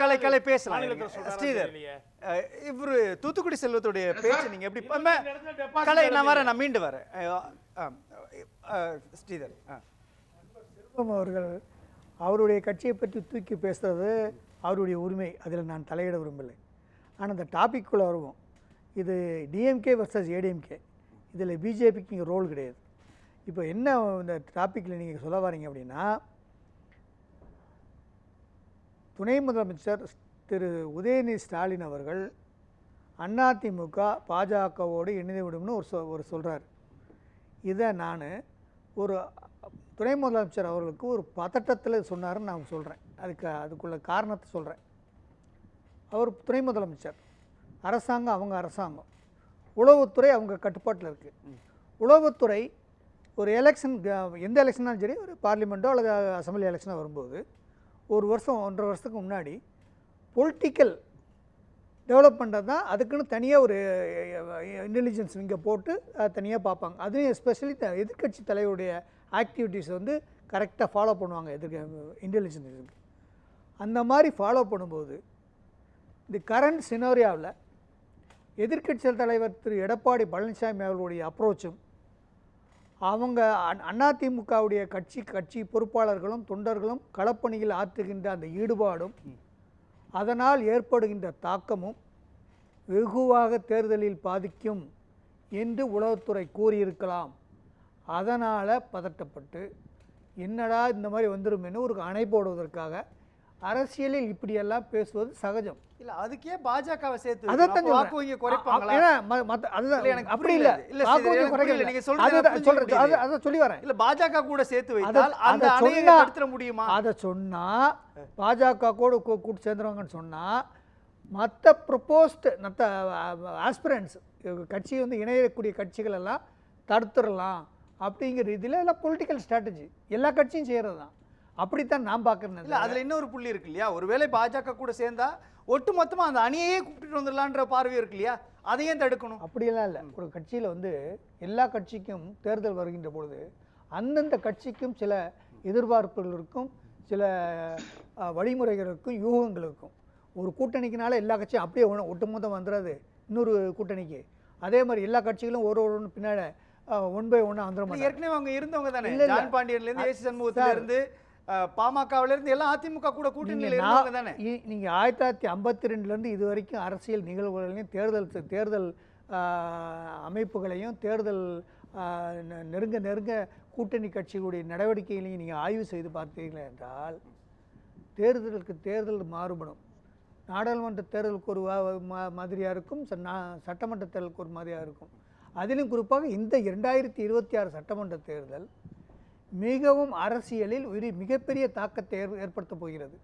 கலை கலை பேசலாம். ஸ்ரீதர் இவரு தூத்துக்குடி செல்வத்துடைய பேச்சு நீங்க எப்படி கலை நான். வரேன் நான் மீண்டு வரேன். ஸ்ரீதர். செல்வம் அவர்கள் அவருடைய கட்சியை பற்றி தூக்கி பேசுறது அவருடைய உரிமை. அதில் நான் தலையிட விரும்பலை. ஆனால் அந்த டாபிக்குள்ளே வருவோம். இது டிஎம்கே வர்சஸ் ஏடிஎம்கே இதில் பிஜேபிக்கு இங்கே ரோல் கிடையாது. இப்போ என்ன இந்த டாப்பிக்கில் நீங்கள் சொல்ல வரீங்க அப்படின்னா துணை முதலமைச்சர் திரு உதயநிதி ஸ்டாலின் அவர்கள் அதிமுக பாஜகவோடு இணைந்து விடும்னு ஒரு சொ ஒரு சொல்கிறார் இதை நான் ஒரு துணை முதலமைச்சர் அவர்களுக்கு ஒரு பதட்டத்தில் சொன்னார்னு நான் சொல்கிறேன் அதுக்கு அதுக்குள்ள காரணத்தை சொல்கிறேன் அவர் துணை முதலமைச்சர். அரசாங்கம் அவங்க அரசாங்கம். உளவுத்துறை அவங்க கட்டுப்பாட்டில் இருக்குது உளவுத்துறை ஒரு எலெக்ஷன் எந்த எலெக்ஷனாலும் சரி ஒரு பார்லிமெண்ட்டோ அல்லது அசம்பிளி எலெக்ஷனோ வரும்போது ஒரு வருஷம் ஒன்றரை வருஷத்துக்கு முன்னாடி பொலிட்டிக்கல் டெவலப்மெண்ட்டை தான் அதுக்குன்னு தனியாக ஒரு இன்டெலிஜென்ஸ் இங்கே போட்டு தனியாக பார்ப்பாங்க. அதுவும் எஸ்பெஷலி த எதிர்க்கட்சி தலைவருடைய ஆக்டிவிட்டீஸ் வந்து கரெக்டாக ஃபாலோ பண்ணுவாங்க எதிர்க்க இன்டெலிஜென்ஸுக்கு அந்த மாதிரி ஃபாலோ பண்ணும்போது இந்த கரண்ட் சினோரியாவில் எதிர்க்கட்சி தலைவர் திரு எடப்பாடி பழனிசாமி அவர்களுடைய அப்ரோச்சும் அவங்க அதிமுகவுடைய கட்சி கட்சி பொறுப்பாளர்களும் தொண்டர்களும் களப்பணியில் ஆற்றுகின்ற அந்த ஈடுபாடும் அதனால் ஏற்படுகின்ற தாக்கமும் வெகுவாக தேர்தலில் பாதிக்கும் என்று உளவுத்துறை கூறியிருக்கலாம். அதனால் பதட்டப்பட்டு என்னடா இந்த மாதிரி வந்துருமேன்னு ஒரு அணை போடுவதற்காக அரசியலில் இப்படியெல்லாம் பேசுவது சகஜம். இல்ல அதுக்கே பாஜகவை சேர்த்து. அப்ப வாக்கு. வங்கி குறைப்பாங்களா மத்த- அதுதான் இல்ல, எனக்கு அப்படி இல்ல. இல்ல, வாக்கு வங்கி குறைக்கல. நீங்க சொல்றது சொல்றேன். அது- சொல்லி வரேன் இல்ல பாஜக கூட சேர்த்து வைத்தால் அந்த அணையை தடுத்துட முடியுமா அதை சொன்னா பாஜக கூட கூட்டு சேர்ந்துருவாங்கன்னு சொன்னா மற்ற ப்ரொபோஸ்டு மற்ற ஆஸ்பிரன்ஸ் கட்சி வந்து இணையக்கூடிய கட்சிகள் எல்லாம் தடுத்துடலாம் அப்படிங்கிற ரீதியில் எல்லாம் பொலிட்டிக்கல் ஸ்ட்ராட்டஜி எல்லா கட்சியும் செய்கிறது தான் அப்படித்தான் நான் இல்ல பார்க்குறேன் அதுல இன்னொரு புள்ளி இருக்கு இல்லையா? ஒருவேளை பாஜக கூட சேர்ந்தா ஒட்டு மொத்தமா அந்த அணியையே கூப்பிட்டு வந்துடலான்ற பார்வை இருக்கு இல்லையா? அதையும் தடுக்கணும். அப்படியெல்லாம் இல்லை. ஒரு கட்சியில் வந்து எல்லா கட்சிக்கும் தேர்தல் வருகின்ற பொழுது அந்தந்த கட்சிக்கும் சில எதிர்பார்ப்புகள் இருக்கும் சில அஹ், வழிமுறைகள் இருக்கும் யூகங்கள் இருக்கும். ஒரு கூட்டணிக்குனால எல்லா கட்சியும் அப்படியே ஒன்று ஒட்டுமொத்தம் வந்துடாது இன்னொரு கூட்டணிக்கு. அதே மாதிரி எல்லா கட்சிகளும் ஒரு ஒரு பின்னாடி ஒன் பை ஒன்னாக வந்துட இல்ல, ஏற்கனவே அவங்க இருந்தவங்க தானே? இல்ல, இல்ல. ஜான் பாண்டியன்ல இருந்து ஏசி சண்முகத்துல சார். இருந்து அஹ், பாமகவுல இருந்து எல்லாம் அதிமுக கூட கூட்டணியில நான் தானே இ- நீங்க ஆயிரத்தி தொள்ளாயிரத்தி ஐம்பத்தி ரெண்டுலேருந்து இது வரைக்கும் அரசியல் நிகழ்வுகளையும் தேர்தல் தேர்தல் அமைப்புகளையும் தேர்தல் நெருங்க நெருங்க கூட்டணி கட்சிகளுடைய நடவடிக்கைகளையும் நீங்கள் ஆய்வு செய்து பார்த்தீர்கள் என்றால் தேர்தலுக்கு தேர்தல் மாறுபடும் நாடாளுமன்ற தேர்தலுக்கு ஒரு மாதிரியாக இருக்கும் சட்டமன்ற தேர்தலுக்கு ஒரு மாதிரியாக இருக்கும் அதிலும் குறிப்பாக இந்த இரண்டாயிரத்தி இருபத்தி ஆறு சட்டமன்ற தேர்தல் மிகவும் அரசியலில் ஒரு மிகப்பெரிய தாக்கத்தை ஏற் ஏற்படுத்தப் போகிறது.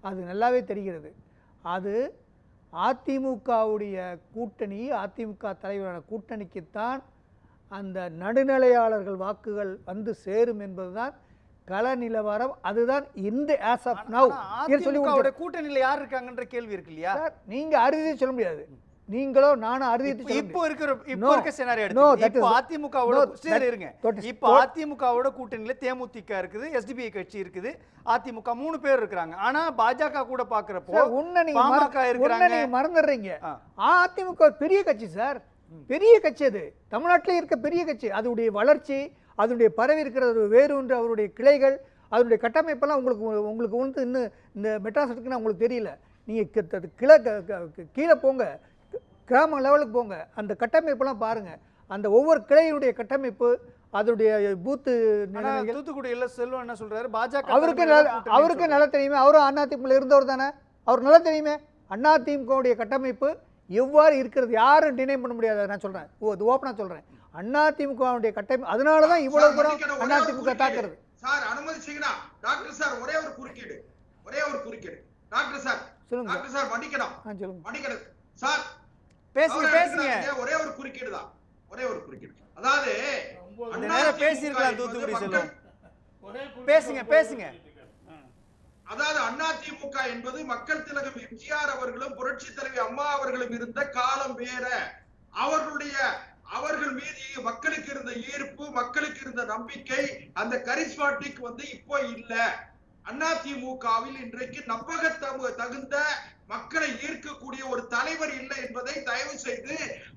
அது நல்லாவே தெரிகிறது. அது அதிமுகவுடைய கூட்டணி அதிமுக தலைவரான கூட்டணிக்குத்தான் அந்த நடுநிலையாளர்கள் வாக்குகள் வந்து சேரும் என்பதுதான் கள நிலவரம். அதுதான் இந்த ஆஸ் ஆஃப் நவ் சொல்லி கூட்டணியில யார் இருக்காங்கன்ற கேள்வி இருக்கு இல்லையா? நீங்க அறுதியை சொல்ல முடியாது. நீங்களோ நானும் அறுதியை இப்போ- இருக்கிற இப்போ. இருக்க சினாரியோ எடுத்து இப்போ அதிமுகவோட இருங்க. இப்போ அதிமுகவோட கூட்டணியில தேமுதிக இருக்குது எஸ்டிபிஐ கட்சி இருக்குது அதிமுக மூணு பேர் இருக்கிறாங்க. ஆனா பாஜக கூட பாக்குறப்போ உன்னை நீங்க நீங்க மறந்துடுறீங்க. அதிமுக பெரிய கட்சி சார் பெரிய கட்சி அது. தமிழ்நாட்டிலே இருக்க பெரிய கட்சி. அதனுடைய வளர்ச்சி அதனுடைய பரவி இருக்கிற வேறு ஒன்று அவருடைய கிளைகள் அதனுடைய கட்டமைப்பெல்லாம் உங்களுக்கு உங்களுக்கு வந்து இன்னும் இந்த மெட்ராஸ் இருக்குன்னு உங்களுக்கு தெரியல. நீங்கள் கிளை க- க- கீழே போங்க. கிராம லெவலுக்கு போங்க. அந்த கட்டமைப்பெல்லாம் பாருங்க. அந்த ஒவ்வொரு கிளையுடைய கட்டமைப்பு அதனுடைய பூத்து தூத்துக்குடியில செல்வம் என்ன சொல்றாரு? பாஜக அவருக்கு அவருக்கு. நல்லா தெரியுமே அவரும் அதிமுக இருந்தவர் தானே. அவர் நல்லா தெரியுமே அதிமுகவுடைய கட்டமைப்பு எவ்வாறு இருக்கிறது? யாரும் டினை பண்ண முடியாது. நான் சொல்றேன். ஓ அது ஓப்பனா சொல்றேன். அதிமுகவுடைய கட்டமைப்பு அதனால தான் இவ்வளவு சார், தூரம் அதிமுக. தாக்குறது. சார் அனுமதிச்சீங்கன்னா டாக்டர் சார் ஒரே ஒரு குறுக்கீடு. ஒரே ஒரு குறுக்கீடு. டாக்டர் சார் சொல்லுங்க. டாக்டர் சார் மன்னிக்கணும். சொல்லுங்க. மன்னிக்கணும். சார் பேசுங்க பேசுங்க. ஒரே ஒரு குறுக்கீடு தான். ஒரே ஒரு குறுக்கீடு. அதாவது பேசியிருக்கலாம் தூத்துக்குடி செல்வம் பேசுங்க, பேசுங்க. அதாவது அண்ணா திமுக என்பது மக்கள் திலகம் எம்ஜிஆர் அவர்களும் புரட்சி தலைவி அம்மா அவர்களும் இருந்த காலம் வேற. அவர்களுடைய அவர்கள் மீது மக்களுக்கு இருந்த ஈர்ப்பு மக்களுக்கு இருந்த நம்பிக்கை அந்த கரிஸ்மாட்டிக் வந்து இப்போ இல்ல. அதிமுகவில் இன்றைக்கு நம்பகத்தகு தகுந்த மக்களை ஈர்க்கக்கூடிய ஒரு தலைவர் இல்லை என்பதை தயவு செய்து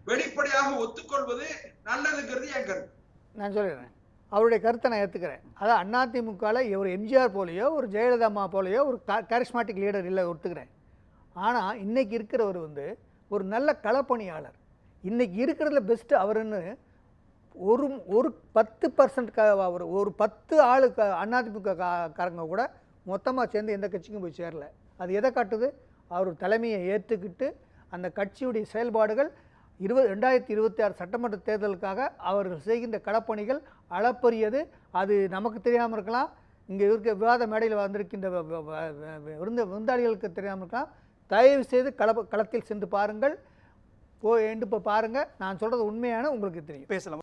வெளிப்படையாக ஒத்துக்கொள்வது நல்லதுங்கிறது என் கருத்து. நான் சொல்லிடுறேன் அவருடைய கருத்தை நான் ஏற்றுக்கிறேன் அதான் அதிமுகவில் ஒரு எம்ஜிஆர் போலையோ ஒரு ஜெயலலிதா அம்மா போலையோ ஒரு கேரிஸ்மாட்டிக் லீடர் இல்லை ஒத்துக்கிறேன். ஆனால் இன்றைக்கி இருக்கிறவர் வந்து ஒரு நல்ல களப்பணியாளர். இன்றைக்கி இருக்கிறதுல பெஸ்ட்டு அவருன்னு ஒரு ஒரு பத்து பர்சன்ட் க ஒரு ஒரு பத்து ஆளு க அதிமுக காரங்க கூட மொத்தமாக சேர்ந்து எந்த கட்சிக்கும் போய் சேரல. அது எதை காட்டுது? அவர் தலைமையை ஏற்றுக்கிட்டு அந்த கட்சியுடைய செயல்பாடுகள் இருபது ரெண்டாயிரத்தி இருபத்தி ஆறு சட்டமன்ற தேர்தலுக்காக அவர்கள் செய்கின்ற களப்பணிகள் அளப்பரியது. அது நமக்கு தெரியாமல் இருக்கலாம். இங்கே இருக்க விவாத மேடையில் வந்திருக்கின்ற வ- விருந்த விருந்தாளிகளுக்கு தெரியாமல் இருக்கலாம். தயவு செய்து கள களத்தில் சென்று பாருங்கள். போய் இப்போ பாருங்கள் நான் சொல்கிறது உண்மையான உங்களுக்கு தெரியும். பேசலாம்.